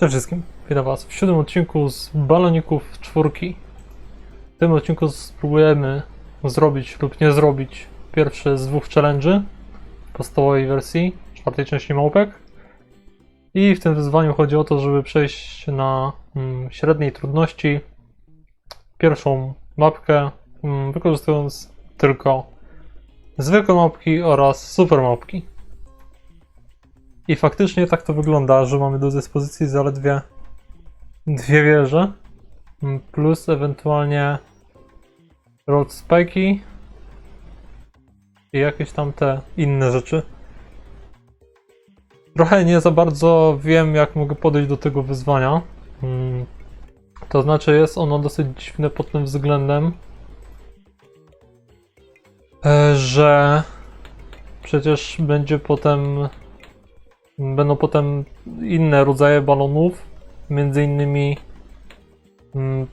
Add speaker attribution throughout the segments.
Speaker 1: Cześć wszystkim, witam was w siódmym odcinku z baloników czwórki. W tym odcinku spróbujemy zrobić lub nie zrobić pierwszy z dwóch challenge'y w podstawowej wersji, czwartej części małpek. I w tym wyzwaniu chodzi o to, żeby przejść na mm, średniej trudności pierwszą mapkę, mm, wykorzystując tylko zwykłe mapki oraz super mapki. I faktycznie tak to wygląda, że mamy do dyspozycji zaledwie dwie wieże, m, plus ewentualnie road spike'i i jakieś tam te inne rzeczy. Trochę nie za bardzo wiem, jak mogę podejść do tego wyzwania. Mm, To znaczy, jest ono dosyć dziwne pod tym względem, e, że przecież będzie potem Będą potem inne rodzaje balonów, między innymi mm,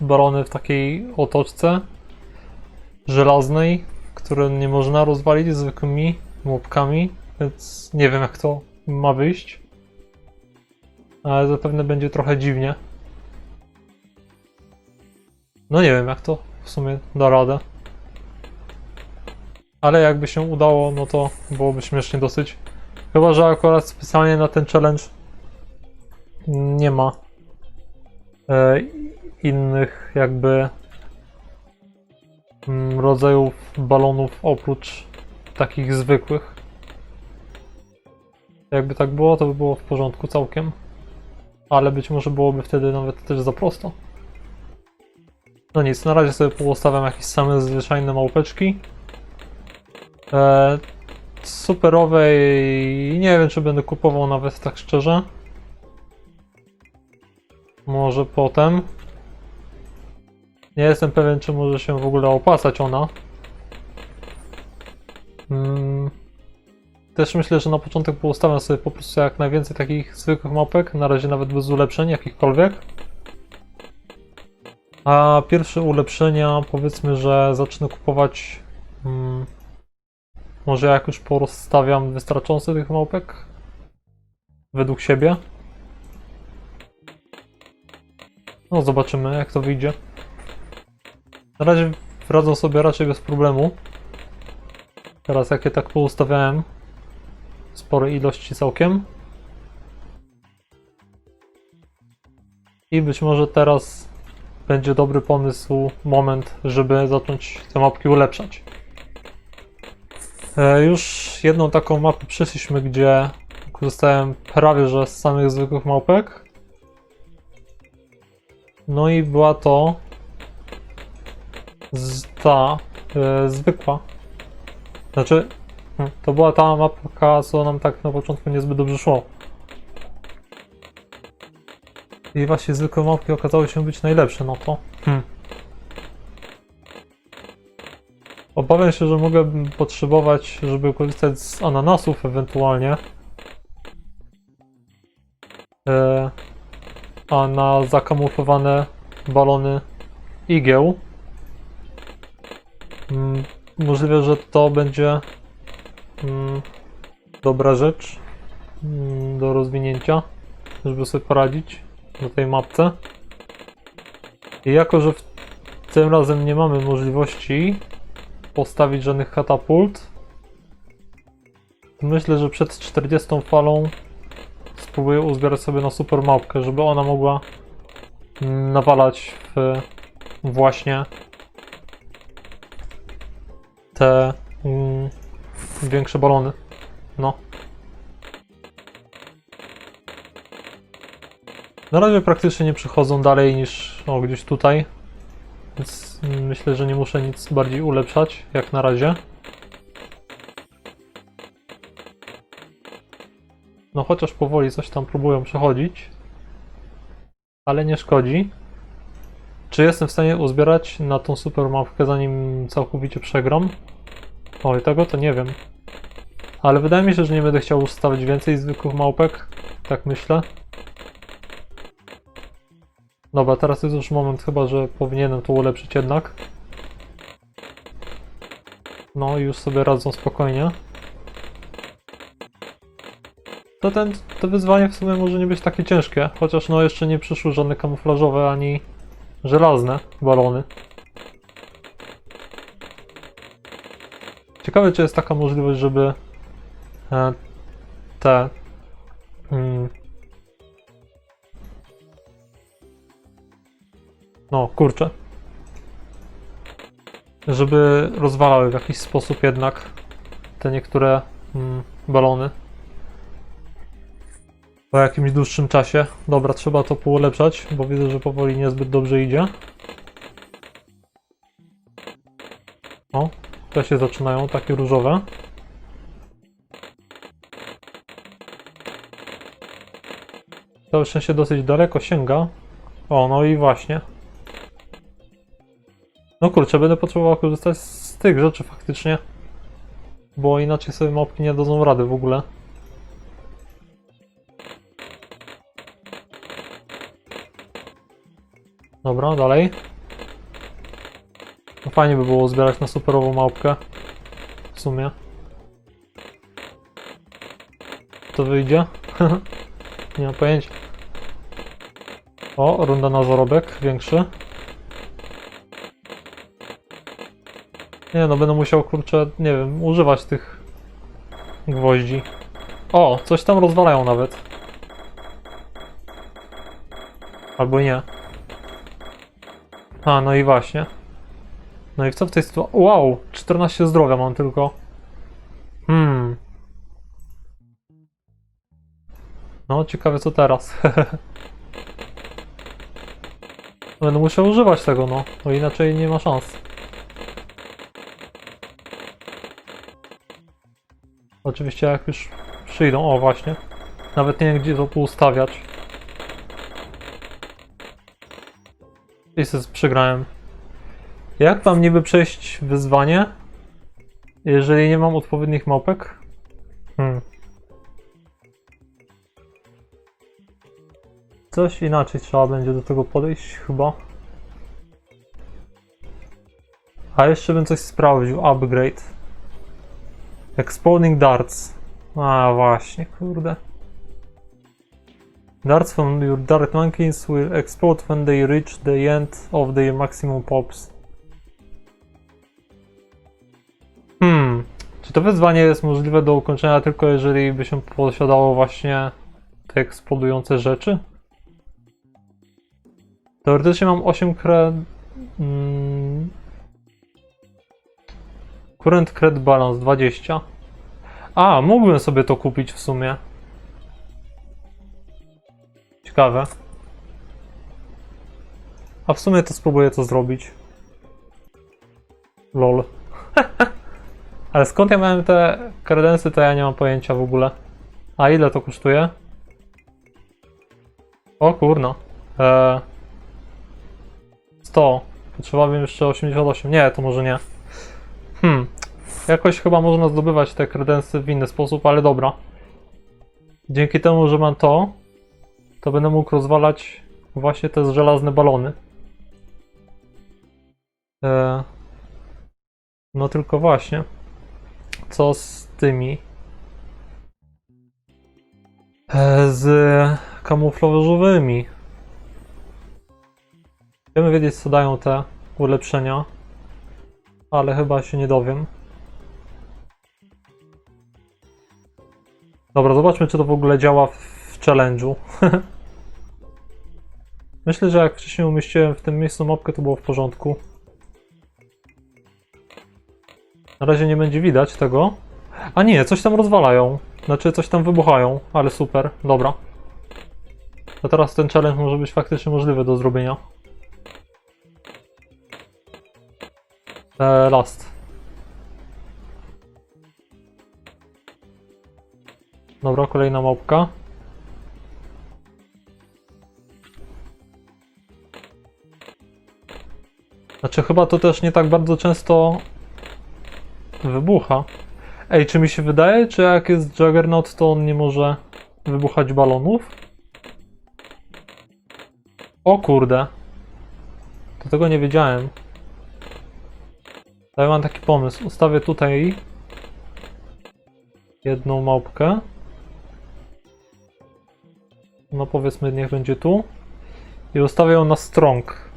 Speaker 1: balony w takiej otoczce żelaznej, które nie można rozwalić zwykłymi łopkami, więc nie wiem jak to ma wyjść. Ale zapewne będzie trochę dziwnie. No nie wiem jak to w sumie da radę. Ale jakby się udało, no to byłoby śmiesznie dosyć. Chyba, że akurat specjalnie na ten challenge nie ma e, innych jakby mm, rodzajów balonów oprócz takich zwykłych. Jakby tak było, to by było w porządku całkiem. Ale być może byłoby wtedy nawet też za prosto. No nic, na razie sobie poustawiam jakieś same zwyczajne małpeczki. E, superowej nie wiem, czy będę kupował nawet tak szczerze. Może potem. Nie jestem pewien, czy może się w ogóle opłacać ona. Mm. Też myślę, że na początek poustawiam sobie po prostu jak najwięcej takich zwykłych mapek, na razie nawet bez ulepszeń jakichkolwiek. A pierwsze ulepszenia powiedzmy, że zacznę kupować mm, może jak już porozstawiam wystarczająco tych małpek? Według siebie? No zobaczymy jak to wyjdzie. Na razie radzą sobie raczej bez problemu. Teraz jak je tak poustawiałem spore ilości całkiem. I być może teraz będzie dobry pomysł, moment, żeby zacząć te mapki ulepszać. E, Już jedną taką mapę przeszliśmy, gdzie korzystałem prawie że z samych zwykłych małpek. No i była to ta e, zwykła. Znaczy, hmm, to była ta mapka, co nam tak na początku niezbyt dobrze szło. I właśnie zwykłe mapki okazały się być najlepsze, no to. Hmm. Obawiam się, że mogę potrzebować, żeby korzystać z ananasów ewentualnie. E, a na zakamuflowane balony igieł. Mm, możliwe, że to będzie mm, dobra rzecz mm, do rozwinięcia, żeby sobie poradzić na tej mapce. I jako, że w tym razem nie mamy możliwości postawić żadnych katapult. Myślę, że przed 40 falą spróbuję uzbierać sobie na super małpkę, żeby ona mogła mm, nawalać w właśnie te mm, większe balony. No. Na razie praktycznie nie przychodzą dalej niż o, gdzieś tutaj. Więc myślę, że nie muszę nic bardziej ulepszać, jak na razie. No chociaż powoli coś tam próbują przechodzić. Ale nie szkodzi. Czy jestem w stanie uzbierać na tą super mapkę zanim całkowicie przegram? Oj, tego to nie wiem. Ale wydaje mi się, że nie będę chciał ustawić więcej zwykłych małpek. Tak myślę. Dobra, teraz jest już moment chyba, że powinienem to ulepszyć jednak. No już sobie radzą spokojnie. to ten, to wyzwanie w sumie może nie być takie ciężkie, chociaż no jeszcze nie przyszły żadne kamuflażowe ani żelazne balony. Ciekawe, czy jest taka możliwość, żeby e, te mm, no kurczę żeby rozwalały w jakiś sposób jednak te niektóre mm, balony po jakimś dłuższym czasie. Dobra, trzeba to poulepszać, bo widzę, że powoli niezbyt dobrze idzie. O, te się zaczynają, takie różowe. Całe szczęście dosyć daleko sięga. O, no i właśnie. No kurczę, będę potrzebował korzystać z tych rzeczy faktycznie. Bo inaczej sobie małpki nie dadzą rady w ogóle. Dobra, dalej. No fajnie by było zbierać na superową małpkę. W sumie. To wyjdzie? nie mam pojęcia. O, runda na zarobek większy. Nie no, będę musiał, kurczę, nie wiem, używać tych gwoździ. O, coś tam rozwalają nawet. Albo nie. A, no i właśnie. No i co w tej sytuacji? Wow, 14 zdrowia mam tylko. Hmm. No, ciekawe co teraz. Będę musiał używać tego, no, bo inaczej nie ma szans. Oczywiście jak już przyjdą, o właśnie. Nawet nie wiem gdzie to poustawiać. I sobie przegrałem. Jak mam niby przejść wyzwanie, jeżeli nie mam odpowiednich małpek? Hmm. Coś inaczej trzeba będzie do tego podejść chyba. A jeszcze bym coś sprawdził. Upgrade. Exploding darts. A właśnie, kurde. Darts from your dart monkeys will explode when they reach the end of their maximum pops. Hmm. Czy to wyzwanie jest możliwe do ukończenia tylko jeżeli by się posiadało właśnie te eksplodujące rzeczy? Teoretycznie mam 8 kre... Mm, Current Credit Balance 20. A, mógłbym sobie to kupić w sumie. Ciekawe. A w sumie to spróbuję to zrobić. Lol. Ale skąd ja miałem te kredensy, to ja nie mam pojęcia w ogóle. A ile to kosztuje? O kurno. Eee, 100. Potrzebowałbym jeszcze 88. Nie, to może nie. Hmm. Jakoś chyba można zdobywać te kredensy w inny sposób, ale dobra. Dzięki temu, że mam to, to będę mógł rozwalać właśnie te żelazne balony. E... No tylko właśnie. Co z tymi? E, z kamuflażowymi. Chcemy wiedzieć, co dają te ulepszenia, ale chyba się nie dowiem. Dobra, zobaczmy, czy to w ogóle działa w, challenge'u. Myślę, że jak wcześniej umieściłem w tym miejscu mapkę, to było w porządku. Na razie nie będzie widać tego. A nie, coś tam rozwalają. Znaczy, coś tam wybuchają, ale super, dobra. To teraz ten challenge może być faktycznie możliwy do zrobienia. Eee, last. Dobra, kolejna małpka. Znaczy chyba to też nie tak bardzo często wybucha. Ej, czy mi się wydaje, czy jak jest Juggernaut, to on nie może wybuchać balonów? O kurde. To tego nie wiedziałem. Ja mam taki pomysł. Ustawię tutaj jedną małpkę. No powiedzmy, niech będzie tu. I ustawię ją na strong.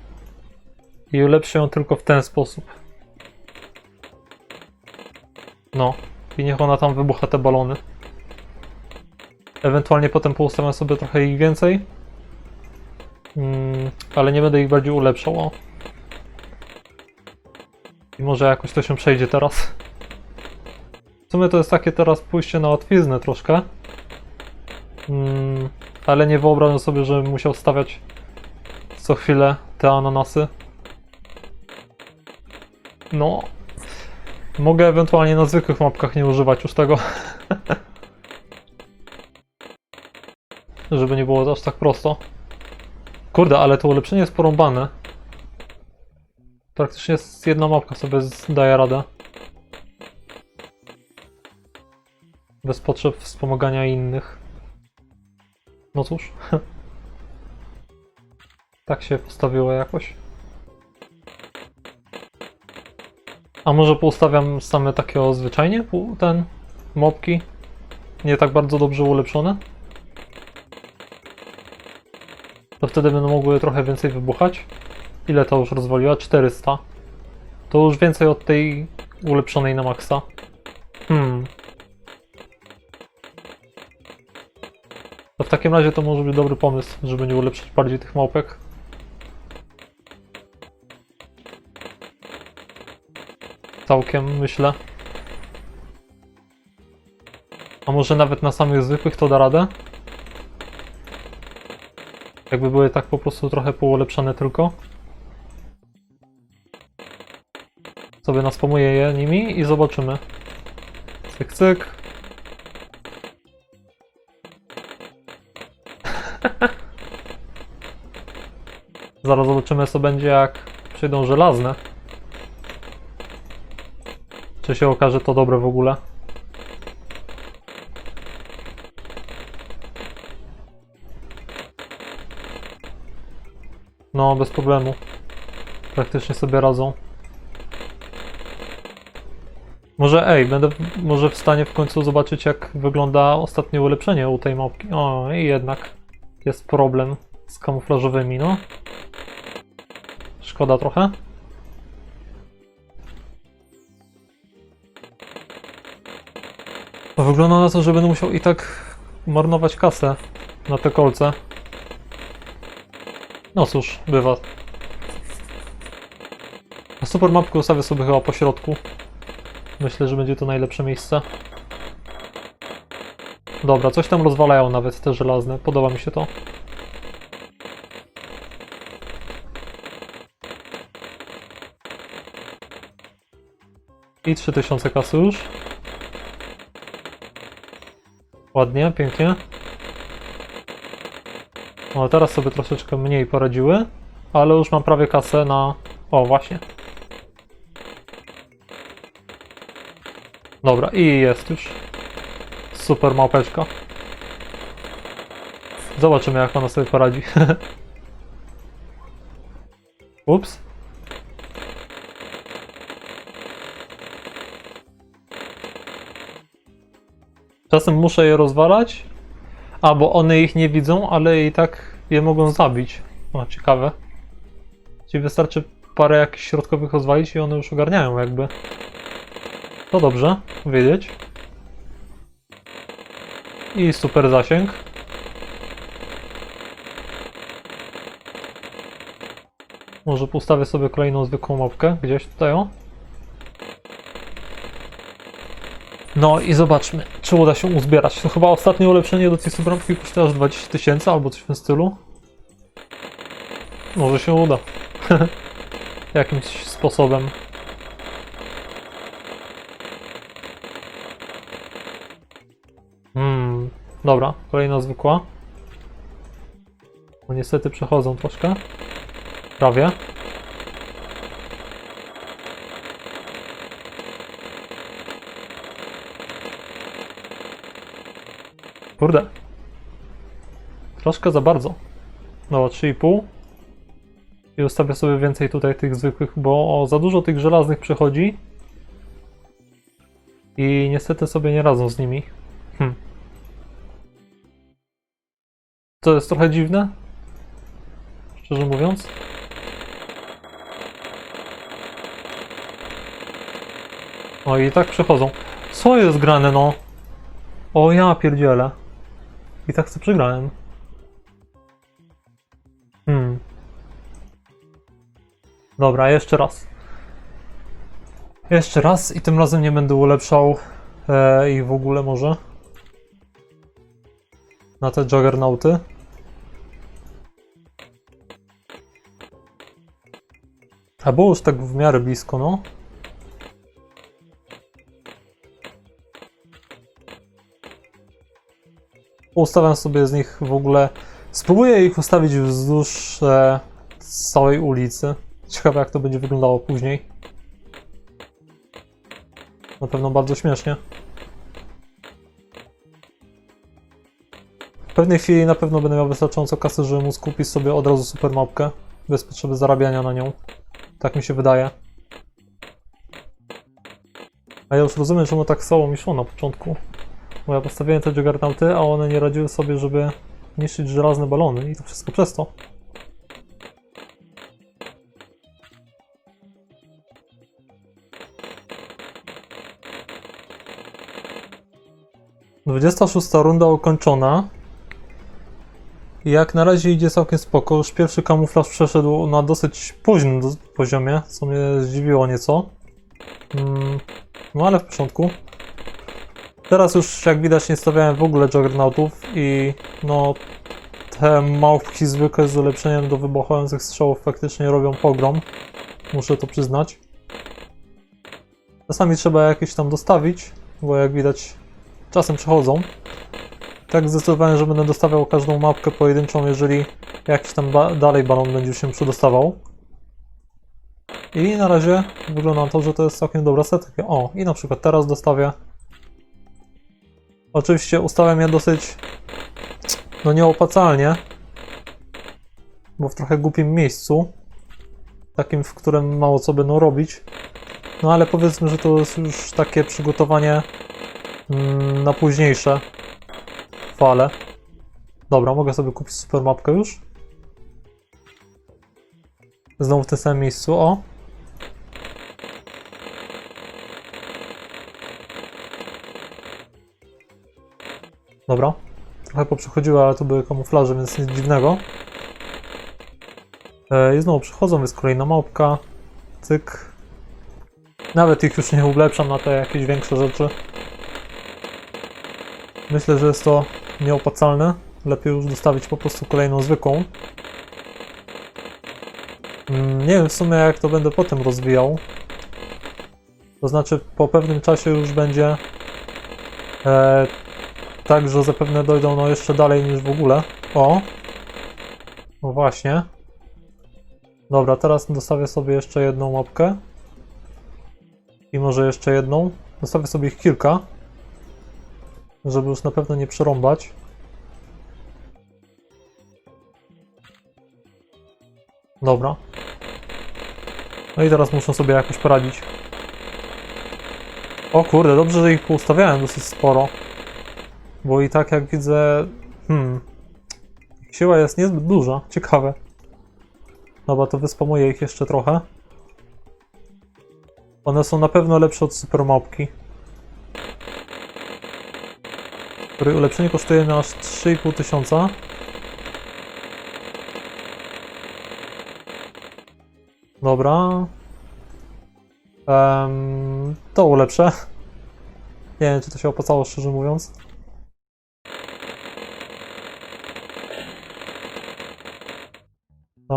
Speaker 1: I ulepszę ją tylko w ten sposób. No. I niech ona tam wybucha te balony. Ewentualnie potem poustawiam sobie trochę ich więcej. Mm, ale nie będę ich bardziej ulepszał. O. Może jakoś to się przejdzie teraz. W sumie to jest takie teraz pójście na łatwiznę troszkę. Mm, ale nie wyobrażam sobie, że musiał stawiać co chwilę te ananasy. No. Mogę ewentualnie na zwykłych mapkach nie używać już tego. Żeby nie było aż tak prosto. Kurde, ale to ulepszenie jest porąbane. Praktycznie jest jedna mapka sobie z- daje radę. Bez potrzeb wspomagania innych. No cóż. tak się postawiło jakoś. A może poustawiam same takie o zwyczajnie? Ten mopki? Nie tak bardzo dobrze ulepszone? To wtedy będą mogły trochę więcej wybuchać. Ile to już rozwaliła? 400. To już więcej od tej ulepszonej na maksa. Hmm. To w takim razie to może być dobry pomysł, żeby nie ulepszyć bardziej tych małpek. Całkiem, myślę. A może nawet na samych zwykłych to da radę? Jakby były tak po prostu trochę poulepszane tylko. Sobie naspamuję je nimi i zobaczymy. Cyk, cyk. Zaraz zobaczymy co będzie jak przyjdą żelazne. Czy się okaże to dobre w ogóle? No, bez problemu. Praktycznie sobie radzą. Może, ej, będę może w stanie w końcu zobaczyć, jak wygląda ostatnie ulepszenie u tej mapki. O, i jednak jest problem z kamuflażowymi, no. Szkoda trochę. Wygląda na to, że będę musiał i tak marnować kasę na te kolce. No cóż, bywa. Super mapkę ustawię sobie chyba po środku. Myślę, że będzie to najlepsze miejsce. Dobra, coś tam rozwalają nawet te żelazne. Podoba mi się to. I 3000 kasy już. Ładnie, pięknie. No teraz sobie troszeczkę mniej poradziły, ale już mam prawie kasę na... O, właśnie. Dobra, i jest już. Super małpeczka. Zobaczymy jak ona sobie poradzi. Ups. Czasem muszę je rozwalać, a bo one ich nie widzą, ale i tak je mogą zabić. O, ciekawe. Czyli wystarczy parę jakichś środkowych rozwalić i one już ogarniają jakby. To dobrze wiedzieć. I super zasięg. Może postawię sobie kolejną zwykłą mapkę gdzieś tutaj o. No i zobaczmy, czy uda się uzbierać. To chyba ostatnie ulepszenie do tej supermapki kosztuje aż 20 tysięcy albo coś w tym stylu. Może się uda. Jakimś sposobem. Dobra, kolejna zwykła. No niestety przechodzą troszkę. Prawie. Kurde. Troszkę za bardzo. No, 3,5. I ustawię sobie więcej tutaj tych zwykłych, bo o, za dużo tych żelaznych przechodzi. I niestety sobie nie radzą z nimi. Hm. To jest trochę dziwne. Szczerze mówiąc. O i tak przechodzą. Co jest grane no? O ja pierdzielę. I tak co przegrałem. Hmm. Dobra, jeszcze raz. Jeszcze raz i tym razem nie będę ulepszał e, ich w ogóle może. Na te juggernauty. A było już tak w miarę blisko, no. Ustawiam sobie z nich w ogóle. Spróbuję ich ustawić wzdłuż e, całej ulicy. Ciekawe, jak to będzie wyglądało później. Na pewno bardzo śmiesznie. W pewnej chwili na pewno będę miał wystarczająco kasy, żeby móc kupić sobie od razu super mapkę. Bez potrzeby zarabiania na nią. Tak mi się wydaje. A ja już rozumiem, czemu tak słabo mi szło na początku. Bo ja postawiłem te juggernauty, a one nie radziły sobie, żeby niszczyć żelazne balony i to wszystko przez to. Dwudziesta szósta runda ukończona. Jak na razie idzie całkiem spoko. Już pierwszy kamuflaż przeszedł na dosyć późnym poziomie, co mnie zdziwiło nieco. Mm, no ale w porządku. Teraz już jak widać nie stawiałem w ogóle juggernautów i no te małpki zwykłe z ulepszeniem do wybuchających strzałów faktycznie robią pogrom. Muszę to przyznać. Czasami trzeba jakieś tam dostawić, bo jak widać czasem przechodzą. Tak zdecydowałem, że będę dostawiał każdą mapkę pojedynczą, jeżeli jakiś tam ba- dalej balon będzie się przedostawał. I na razie wygląda na to, że to jest całkiem dobra setka. O, i na przykład teraz dostawię. Oczywiście ustawiam je dosyć no nieopłacalnie, bo w trochę głupim miejscu, takim, w którym mało co będą robić. No ale powiedzmy, że to jest już takie przygotowanie mm, na późniejsze fale. Dobra, mogę sobie kupić super mapkę już. Znowu w tym samym miejscu, o. Dobra. Trochę poprzechodziły, ale to były kamuflaże, więc nic dziwnego. E, I znowu przychodzą, jest kolejna małpka. Cyk. Nawet ich już nie ulepszam na te jakieś większe rzeczy. Myślę, że jest to nieopłacalne. Lepiej już dostawić po prostu kolejną zwykłą. Mm, Nie wiem w sumie jak to będę potem rozwijał. To znaczy po pewnym czasie już będzie e, tak, że zapewne dojdą no jeszcze dalej niż w ogóle. O! No właśnie. Dobra, teraz dostawię sobie jeszcze jedną mapkę. I może jeszcze jedną. Dostawię sobie ich kilka. Żeby już na pewno nie przerąbać. Dobra. No i teraz muszę sobie jakoś poradzić. O kurde, dobrze, że ich poustawiałem dosyć sporo. Bo i tak jak widzę... Hmm... Siła jest niezbyt duża. Ciekawe. Dobra, to wyspamuję ich jeszcze trochę. One są na pewno lepsze od supermapki. Której ulepszenie kosztuje na aż 3,5 tysiąca. Dobra. Em, to ulepszę. Nie wiem, czy to się opłacało, szczerze mówiąc.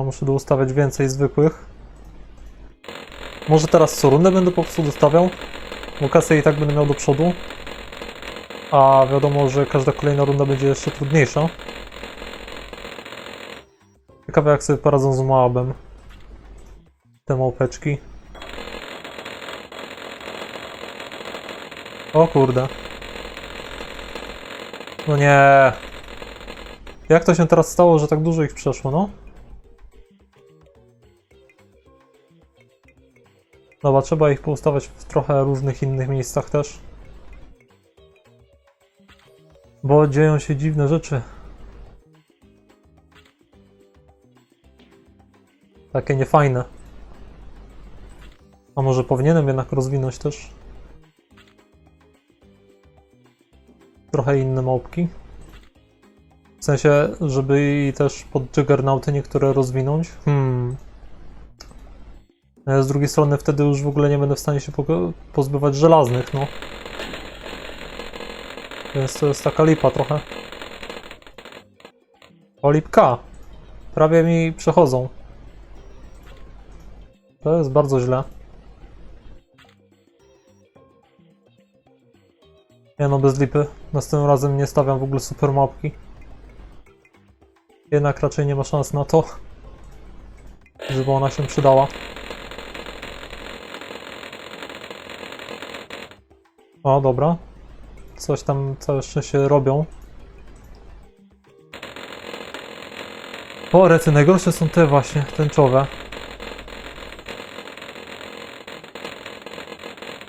Speaker 1: Muszę doustawiać więcej zwykłych. Może teraz co rundę będę po prostu dostawiał, bo kasę i tak będę miał do przodu. A wiadomo, że każda kolejna runda będzie jeszcze trudniejsza. Ciekawe jak sobie poradzą z Moabem. Te małpeczki. O kurde. No nie. Jak to się teraz stało, że tak dużo ich przeszło, no? No Dobra, trzeba ich poustawiać w trochę różnych innych miejscach też. Bo dzieją się dziwne rzeczy. Takie niefajne. A może powinienem jednak rozwinąć też? Trochę inne małpki. W sensie, żeby i też pod Juggernauty niektóre rozwinąć? Hmm. Ale z drugiej strony wtedy już w ogóle nie będę w stanie się po- pozbywać żelaznych, no. Więc to jest taka lipa trochę. O, lipka! Prawie mi przechodzą. To jest bardzo źle. Nie no, bez lipy. Następnym razem nie stawiam w ogóle super mapki. Jednak raczej nie ma szans na to, żeby ona się przydała. O, dobra. Coś tam całe szczęście robią. O, rety, najgorsze są te właśnie, tęczowe.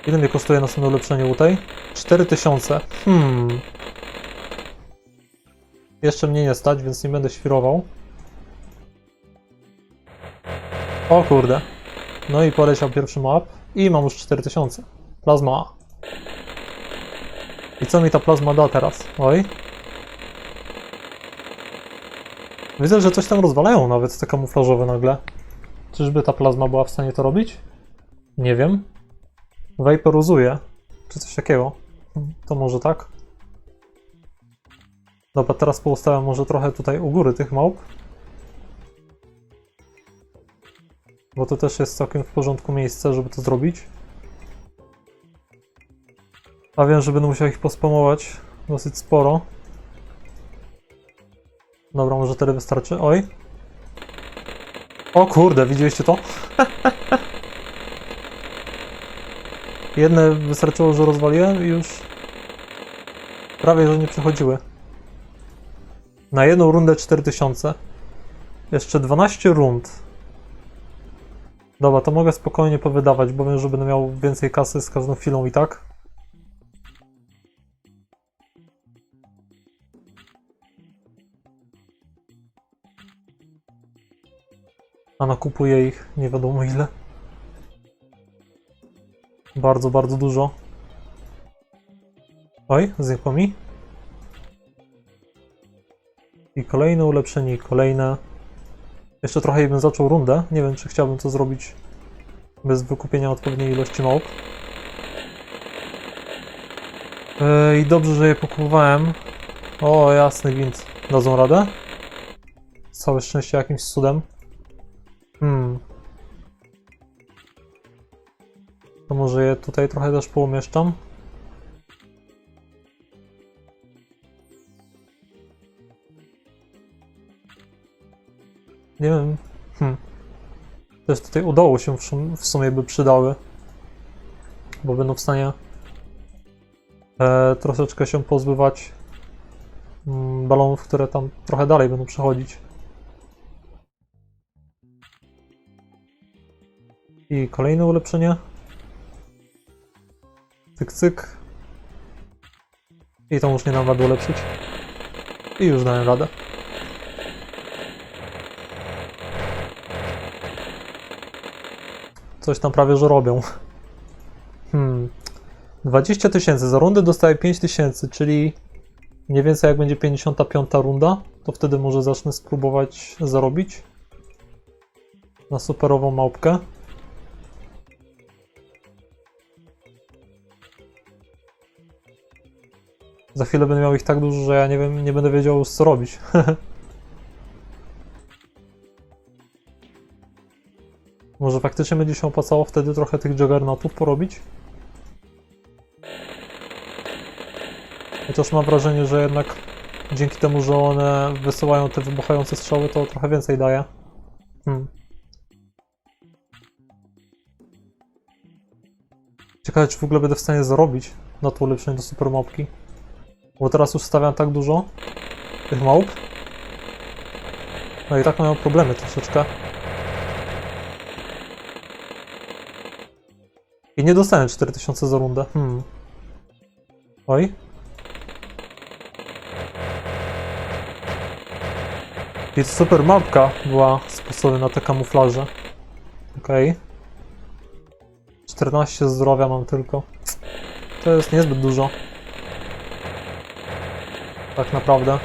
Speaker 1: Ile mnie kosztuje następne ulepszenie u tej? 4000. Hmm. Jeszcze mnie nie stać, więc nie będę świrował. O kurde. No i poleciał pierwszy map. I mam już 4000. Plazma. I co mi ta plazma da teraz? Oj. Widzę, że coś tam rozwalają nawet te kamuflażowe nagle. Czyżby ta plazma była w stanie to robić? Nie wiem. Vaporuzuje. Czy coś takiego. To może tak. Dobra, teraz poustawiam może trochę tutaj u góry tych małp. Bo to też jest całkiem w porządku miejsce, żeby to zrobić. A wiem, że będę musiał ich pospamować dosyć sporo. Dobra, może tyle wystarczy. Oj. O kurde, widzieliście to? Jedne wystarczyło, że rozwaliłem i już prawie, że nie przechodziły. Na jedną rundę 4000. Jeszcze 12 rund. Dobra, to mogę spokojnie powydawać, bo wiem, że będę miał więcej kasy z każdą chwilą i tak. A nakupuję ich nie wiadomo ile. Bardzo, bardzo dużo. Oj, znikło mi. I kolejne ulepszenie, i kolejne. Jeszcze trochę bym zaczął rundę. Nie wiem, czy chciałbym to zrobić bez wykupienia odpowiedniej ilości małp. Yy, I dobrze, że je pokupowałem. O, jasny gwint. Dadzą radę? Całe szczęście jakimś cudem. Hmm. To może je tutaj trochę też poumieszczam. Nie wiem. Hmm. Też tutaj udało się w, szum- w sumie by przydały. Bo będą w stanie e, troszeczkę się pozbywać mm, balonów, które tam trochę dalej będą przechodzić. I kolejne ulepszenie. Cyk, cyk. I to już nie dam rady ulepszyć. I już dałem radę. Coś tam prawie, że robią. Hmm. 20 tysięcy. Za rundę dostaję 5 tysięcy, czyli mniej więcej jak będzie 55 runda, to wtedy może zacznę spróbować zarobić na superową małpkę. Za chwilę będę miał ich tak dużo, że ja nie wiem, nie będę wiedział co robić. Może faktycznie będzie się opłacało wtedy trochę tych juggernautów porobić? Chociaż mam wrażenie, że jednak dzięki temu, że one wysyłają te wybuchające strzały, to trochę więcej daje. Hmm. Ciekawe, czy w ogóle będę w stanie zarobić na to ulepszenie do supermopki. Bo teraz już stawiam tak dużo tych małp. No i tak mają problemy troszeczkę. I nie dostanę 4000 za rundę. Hmm. Oj. I super mapka była sposoby na te kamuflaże. Okej. 14 zdrowia mam tylko. To jest niezbyt dużo. Tak naprawdę.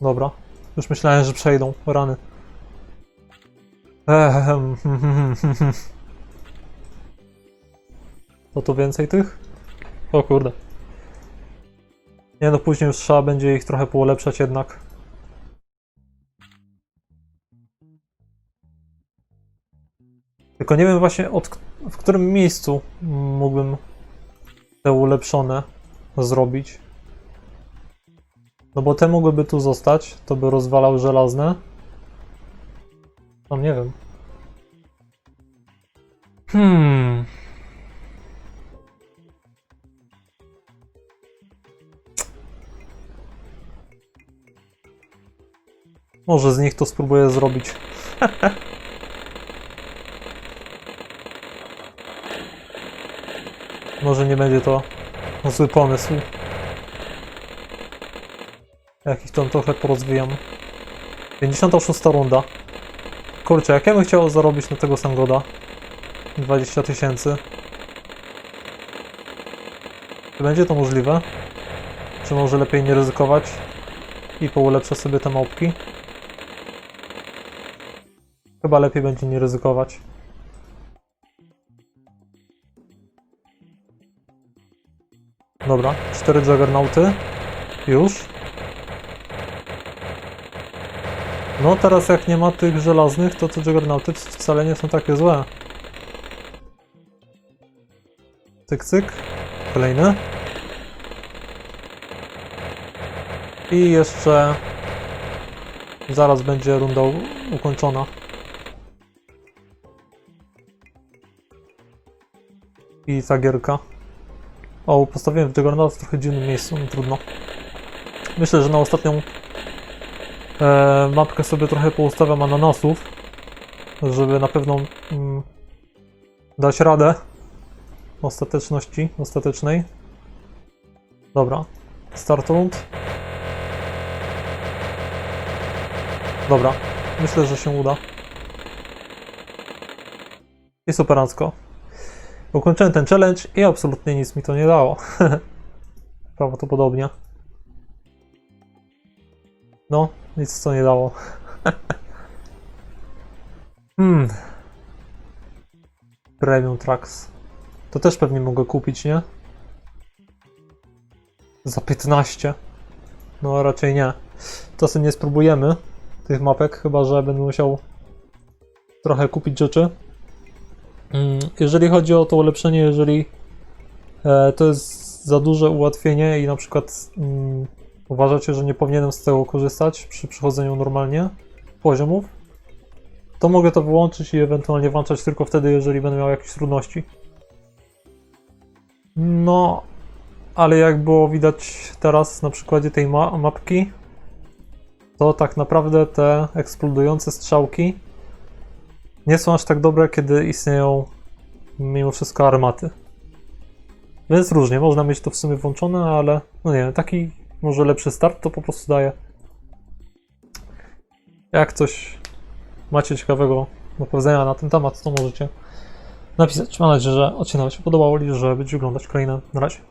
Speaker 1: Dobra. Już myślałem, że przejdą. Rany. Ehem. To tu więcej tych? O kurde. Nie no, później już trzeba będzie ich trochę polepszać jednak. Tylko nie wiem właśnie od, w którym miejscu mógłbym te ulepszone zrobić. No bo te mogłyby tu zostać, to by rozwalał żelazne. Tam nie wiem. Hmm. Może z nich to spróbuję zrobić. Może nie będzie to zły pomysł. Jak ich tam trochę porozwijam. 56 runda. Kurczę, jak ja bym chciał zarobić na tego Sangoda? 20 tysięcy. Czy będzie to możliwe? Czy może lepiej nie ryzykować i poulepszę sobie te małpki? Chyba lepiej będzie nie ryzykować. Dobra, cztery Juggernauty. Już. No teraz jak nie ma tych żelaznych, to te Juggernauty wcale nie są takie złe. Cyk, cyk. Kolejny. I jeszcze zaraz będzie runda ukończona. I ta gierka. O, postawiłem w Juggernaut w trochę dziwnym miejscu, no trudno. Myślę, że na ostatnią e, mapkę sobie trochę poustawiam ananasów, żeby na pewno mm, dać radę ostateczności, ostatecznej. Dobra, start rund. Dobra, myślę, że się uda. I superancko. Ukończyłem ten challenge i absolutnie nic mi to nie dało. Prawdopodobnie. No, nic to nie dało. hmm. Premium Tracks. To też pewnie mogę kupić, nie? Za 15. No raczej nie. To sobie nie spróbujemy tych mapek, chyba że będę musiał trochę kupić rzeczy. Mm, Jeżeli chodzi o to ulepszenie, jeżeli e, to jest za duże ułatwienie i na przykład mm, uważacie, że nie powinienem z tego korzystać przy przechodzeniu normalnie poziomów, to mogę to wyłączyć i ewentualnie włączać tylko wtedy, jeżeli będę miał jakieś trudności. No, ale jak było widać teraz na przykładzie tej ma mapki, to tak naprawdę te eksplodujące strzałki nie są aż tak dobre, kiedy istnieją mimo wszystko armaty. Więc różnie, można mieć to w sumie włączone, ale no nie wiem, taki może lepszy start to po prostu daje. Jak coś macie ciekawego do powiedzenia na ten temat, to możecie napisać. Mam nadzieję, że odcinek się podobał i że będziecie oglądać kolejne. Na razie.